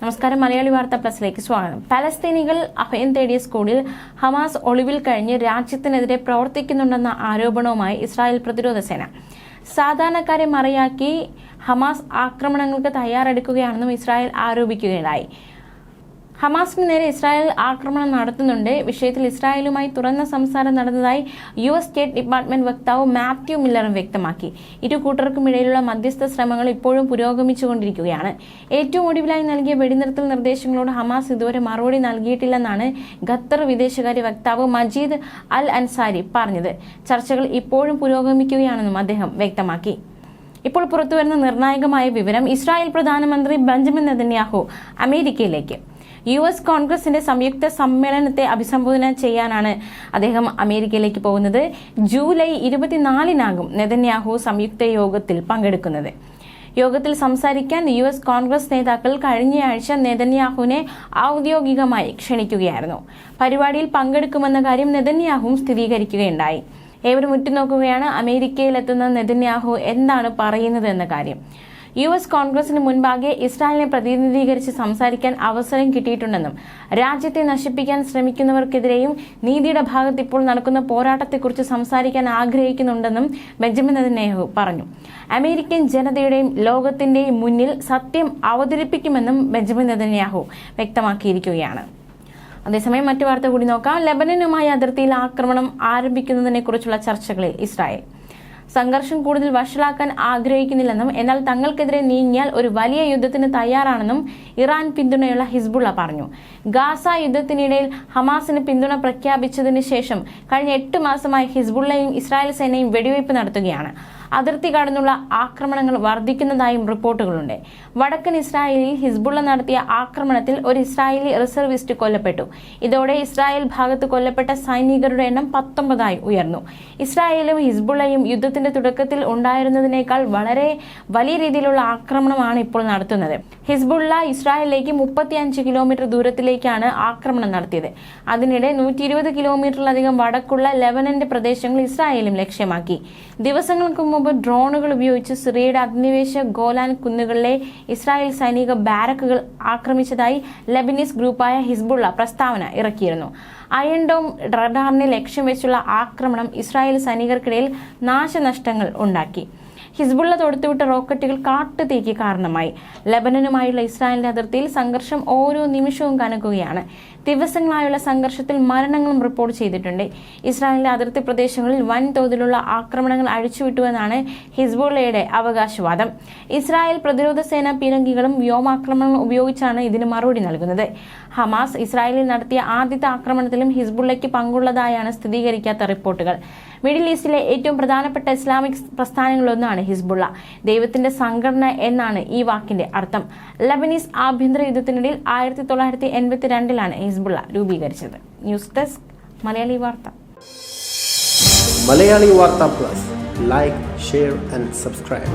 നമസ്കാരം മലയാളി വാർത്ത പ്ലസിലേക്ക് സ്വാഗതം. പലസ്തീനികൾ അഭയം തേടിയ സ്കൂളിൽ ഹമാസ് ഒളിവിൽ കഴിഞ്ഞ് രാജ്യത്തിനെതിരെ പ്രവർത്തിക്കുന്നുണ്ടെന്ന ആരോപണവുമായി ഇസ്രായേൽ പ്രതിരോധ സേന. സാധാരണക്കാരെ മറയാക്കി ഹമാസ് ആക്രമണങ്ങൾക്ക് തയ്യാറെടുക്കുകയാണെന്നും ഇസ്രായേൽ ആരോപിക്കുകയുണ്ടായി. ഹമാസിന് നേരെ ഇസ്രായേൽ ആക്രമണം നടത്തുന്നുണ്ട്. വിഷയത്തിൽ ഇസ്രായേലുമായി തുറന്ന സംസാരം നടന്നതായി യു എസ് സ്റ്റേറ്റ് ഡിപ്പാർട്ട്മെന്റ് വക്താവ് മാത്യു മില്ലറും വ്യക്തമാക്കി. ഇരു കൂട്ടർക്കും ഇടയിലുള്ള മധ്യസ്ഥ ശ്രമങ്ങൾ ഇപ്പോഴും പുരോഗമിച്ചുകൊണ്ടിരിക്കുകയാണ്. ഏറ്റവും ഒടുവിലായി നൽകിയ വെടിനിർത്തൽ നിർദ്ദേശങ്ങളോട് ഹമാസ് ഇതുവരെ മറുപടി നൽകിയിട്ടില്ലെന്നാണ് ഖത്തർ വിദേശകാര്യ വക്താവ് മജീദ് അൽ അൻസാരി പറഞ്ഞത്. ചർച്ചകൾ ഇപ്പോഴും പുരോഗമിക്കുകയാണെന്നും അദ്ദേഹം വ്യക്തമാക്കി. ഇപ്പോൾ പുറത്തുവരുന്ന നിർണായകമായ വിവരം ഇസ്രായേൽ പ്രധാനമന്ത്രി ബെഞ്ചമിൻ നെതന്യാഹു അമേരിക്കയിലേക്ക്. യു എസ് കോൺഗ്രസിന്റെ സംയുക്ത സമ്മേളനത്തെ അഭിസംബോധന ചെയ്യാനാണ് അദ്ദേഹം അമേരിക്കയിലേക്ക് പോകുന്നത്. ജൂലൈ ഇരുപത്തിനാലിനാകും നെതന്യാഹു സംയുക്ത യോഗത്തിൽ പങ്കെടുക്കുന്നത്. യോഗത്തിൽ സംസാരിക്കാൻ യു എസ് കോൺഗ്രസ് നേതാക്കൾ കഴിഞ്ഞയാഴ്ച നെതന്യാഹുവിനെ ഔദ്യോഗികമായി ക്ഷണിക്കുകയായിരുന്നു. പരിപാടിയിൽ പങ്കെടുക്കുമെന്ന കാര്യം നെതന്യാഹുവും സ്ഥിരീകരിക്കുകയുണ്ടായി. ഏവരും ഉറ്റുനോക്കുകയാണ് അമേരിക്കയിലെത്തുന്ന നെതന്യാഹു എന്താണ് പറയുന്നത് എന്ന കാര്യം. യു എസ് കോൺഗ്രസിന് മുൻപാകെ ഇസ്രായേലിനെ പ്രതിനിധീകരിച്ച് സംസാരിക്കാൻ അവസരം കിട്ടിയിട്ടുണ്ടെന്നും രാജ്യത്തെ നശിപ്പിക്കാൻ ശ്രമിക്കുന്നവർക്കെതിരെയും നീതിയുടെ ഭാഗത്ത് ഇപ്പോൾ നടക്കുന്ന പോരാട്ടത്തെക്കുറിച്ച് സംസാരിക്കാൻ ആഗ്രഹിക്കുന്നുണ്ടെന്നും ബെഞ്ചമിൻ നെതന്യാഹു പറഞ്ഞു. അമേരിക്കൻ ജനതയുടെയും ലോകത്തിന്റെയും മുന്നിൽ സത്യം അവതരിപ്പിക്കുമെന്നും ബെഞ്ചമിൻ നെതന്യാഹു വ്യക്തമാക്കിയിരിക്കുകയാണ്. അതേസമയം മറ്റു വാർത്ത കൂടി നോക്കാം. ലെബനനുമായി അതിർത്തിയിൽ ആക്രമണം ആരംഭിക്കുന്നതിനെക്കുറിച്ചുള്ള ചർച്ചകളിൽ ഇസ്രായേൽ. സംഘർഷം കൂടുതൽ വഷളാക്കാൻ ആഗ്രഹിക്കുന്നില്ലെന്നും എന്നാൽ തങ്ങൾക്കെതിരെ നീങ്ങിയാൽ ഒരു വലിയ യുദ്ധത്തിന് തയ്യാറാണെന്നും ഇറാൻ പിന്തുണയുള്ള ഹിസ്ബുള്ള പറഞ്ഞു. ഗാസ യുദ്ധത്തിനിടയിൽ ഹമാസിന് പിന്തുണ പ്രഖ്യാപിച്ചതിന് ശേഷം കഴിഞ്ഞ എട്ട് മാസമായി ഹിസ്ബുള്ളയും ഇസ്രായേൽ സേനയും വെടിവയ്പ് നടത്തുകയാണ്. അതിർത്തി കടന്നുള്ള ആക്രമണങ്ങൾ വർദ്ധിക്കുന്നതായും റിപ്പോർട്ടുകളുണ്ട്. വടക്കൻ ഇസ്രായേലിൽ ഹിസ്ബുള്ള നടത്തിയ ആക്രമണത്തിൽ ഒരു ഇസ്രായേലി റിസർവിസ്റ്റ് കൊല്ലപ്പെട്ടു. ഇതോടെ ഇസ്രായേൽ ഭാഗത്ത് കൊല്ലപ്പെട്ട സൈനികരുടെ എണ്ണം പത്തൊമ്പതായി ഉയർന്നു. ഇസ്രായേലും ഹിസ്ബുള്ളയും യുദ്ധത്തിന്റെ തുടക്കത്തിൽ ഉണ്ടായിരുന്നതിനേക്കാൾ വളരെ വലിയ രീതിയിലുള്ള ആക്രമണമാണ് ഇപ്പോൾ നടത്തുന്നത്. ഹിസ്ബുള്ള ഇസ്രായേലിലേക്ക് മുപ്പത്തിയഞ്ച് കിലോമീറ്റർ ദൂരത്തിലേക്കാണ് ആക്രമണം നടത്തിയത്. അതിനിടെ നൂറ്റി ഇരുപത് കിലോമീറ്ററിലധികം വടക്കുള്ള ലെബനന്റെ പ്രദേശങ്ങൾ ഇസ്രായേലും ലക്ഷ്യമാക്കി. ദിവസങ്ങൾക്ക് മുമ്പ് ഡ്രോണുകൾ ഉപയോഗിച്ച് സിറിയയുടെ അധിനിവേശ ഗോലാൻ കുന്നുകളിലെ ഇസ്രായേൽ സൈനിക ബാരക്കുകൾ ആക്രമിച്ചതായി ലെബനീസ് ഗ്രൂപ്പായ ഹിസ്ബുള്ള പ്രസ്താവന ഇറക്കിയിരുന്നു. അയൻഡോം റഡാറിനെ ലക്ഷ്യം വെച്ചുള്ള ആക്രമണം ഇസ്രായേൽ സൈനികർക്കിടയിൽ നാശനഷ്ടങ്ങൾ ഉണ്ടാക്കി. ഹിസ്ബുള്ള തൊടുത്തുവിട്ട റോക്കറ്റുകൾ കാട്ടുതീക്ക് കാരണമായി. ലബനനുമായുള്ള ഇസ്രായേലിന്റെ അതിർത്തിയിൽ സംഘർഷം ഓരോ നിമിഷവും കനക്കുകയാണ്. ദിവസങ്ങളായുള്ള സംഘർഷത്തിൽ മരണങ്ങളും റിപ്പോർട്ട് ചെയ്തിട്ടുണ്ട്. ഇസ്രായേലിന്റെ അതിർത്തി പ്രദേശങ്ങളിൽ വൻതോതിലുള്ള ആക്രമണങ്ങൾ അഴിച്ചുവിട്ടുവെന്നാണ് ഹിസ്ബുള്ളയുടെ അവകാശവാദം. ഇസ്രായേൽ പ്രതിരോധ സേന പീരങ്കികളും വ്യോമാക്രമണങ്ങൾ ഉപയോഗിച്ചാണ് ഇതിന് മറുപടി നൽകുന്നത്. ഹമാസ് ഇസ്രായേലിൽ നടത്തിയ ആദ്യത്തെ ആക്രമണത്തിലും ഹിസ്ബുള്ളയ്ക്ക് പങ്കുള്ളതായാണ് സ്ഥിരീകരിക്കാത്ത റിപ്പോർട്ടുകൾ. മിഡിൽ ഈസ്റ്റിലെ ഏറ്റവും പ്രധാനപ്പെട്ട ഇസ്ലാമിക് പ്രസ്ഥാനങ്ങളിലൊന്നാണ് ഹിസ്ബുള്ള. ദൈവത്തിന്റെ സംഘടന എന്നാണ് ഈ വാക്കിന്റെ അർത്ഥം. ലബനീസ് ആഭ്യന്തര യുദ്ധത്തിനിടയിൽ ആയിരത്തി തൊള്ളായിരത്തി എൺപത്തി രണ്ടിലാണ് ഹിസ്ബുള്ള രൂപീകരിച്ചത്. ന്യൂസ് ഡെസ്ക് മലയാളി വാർത്ത. മലയാളി വാർത്ത plus. Like share and subscribe.